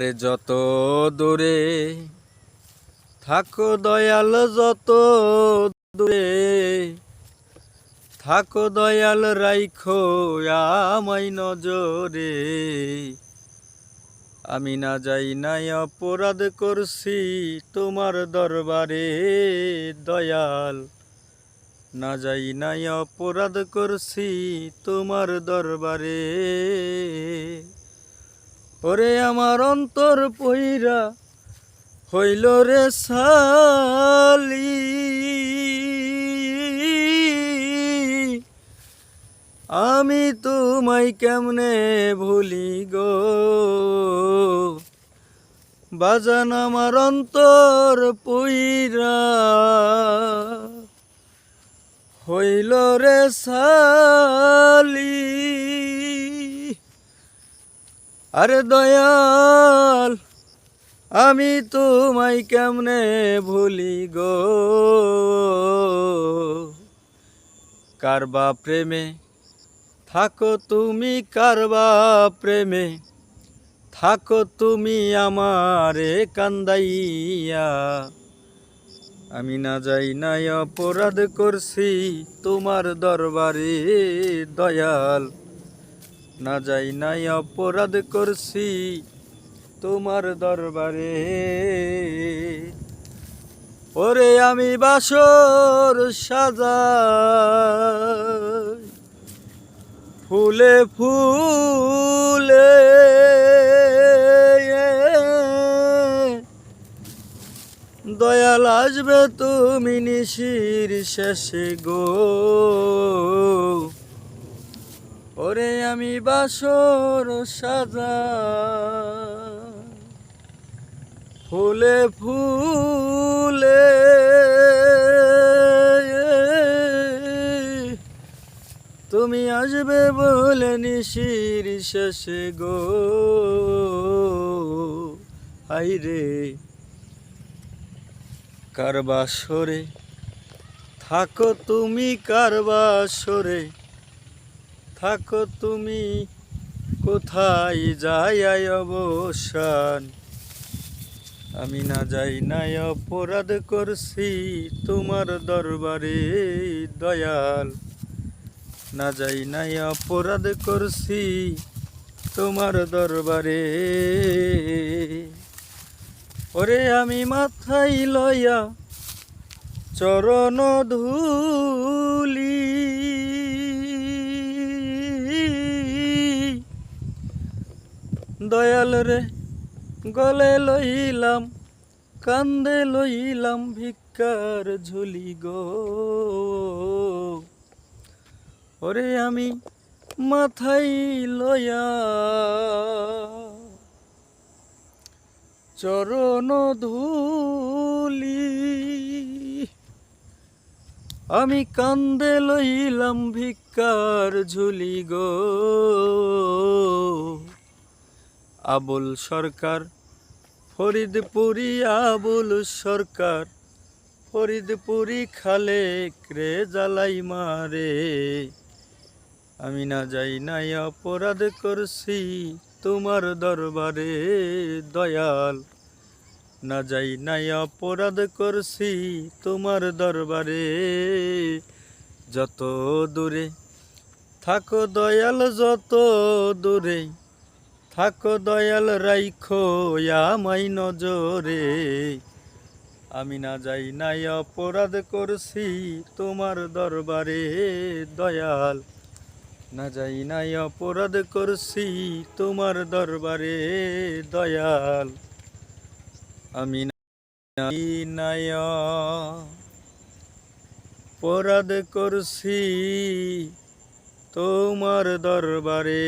রে যত দূরে থাকো দয়াল, যত দূরে থাকো দয়াল, রাইখো আমায় নজরে। আমি না যাই নাই, অপরাধ করছি তোমার দরবারে, দয়াল। না যাই নাই, অপরাধ করছি তোমার দরবারে। ওরে আমার অন্তর পইরা হইল রে সালি। আমি তোমায় কেমনে ভুলি গো? বাজান আমার অন্তর পইরা হইল রে সালি। আরে দয়াল, আমি তোমায় কেমনে ভুলি গো? কারবা প্রেমে থাকো তুমি, কারবা প্রেমে থাকো তুমি আমারে কান্দাইয়া। আমি না যাই নাই অপরাধ করছি তোমার দরবারে, দয়াল। না যাই নাই অপরাধ করছি তোমার দরবারে। ওরে আমি বাসর সাজা ফুলে ফুলে দয়াল আসবে তুমি নিশির শেষে গো। ওরে আমি বাসর সাজা। ফুলে ফুলে তুমি আসবে বলে নিশির শেষে গো। আইরে কারবাসরে থাকো তুমি কারবাসরে। থাকো তুমি, কোথায় যাই অবসান? আমি না যাই নাই অপরাধ করছি তোমার দরবারে, দয়াল। না যাই নাই অপরাধ করছি তোমার দরবারে। ওরে আমি মাথায় লয়া চরণ ধুলি। দয়াল রে, গলে লইলাম, কান্দে লইলাম ভিক্ষার ঝুলি গো। ওরে আমি মাথাই লয়া চরণ ধুলি, আমি কান্দে লইলাম ভিক্ষার ঝুলি গো। আবুল সরকার, ফরিদপুরি আবুল সরকার, ফরিদপুরি খালে ক্রে জ্বালাই মারে। আমি না যাই নাই অপরাধ করছি তোমার দরবারে, দয়াল। না যাই নাই অপরাধ করছি তোমার দরবারে। যত দূরে থাকো দয়াল, যত দূরে থাকো দয়াল রাইখো আমাই নজরে। আমি না যাই নাই অপরাধ করছি তোমার দরবারে, দয়াল। না যাই নাই অপরাধ করছি তোমার দরবারে, দয়াল। আমি নাই অপরাধ করছি তোমার দরবারে।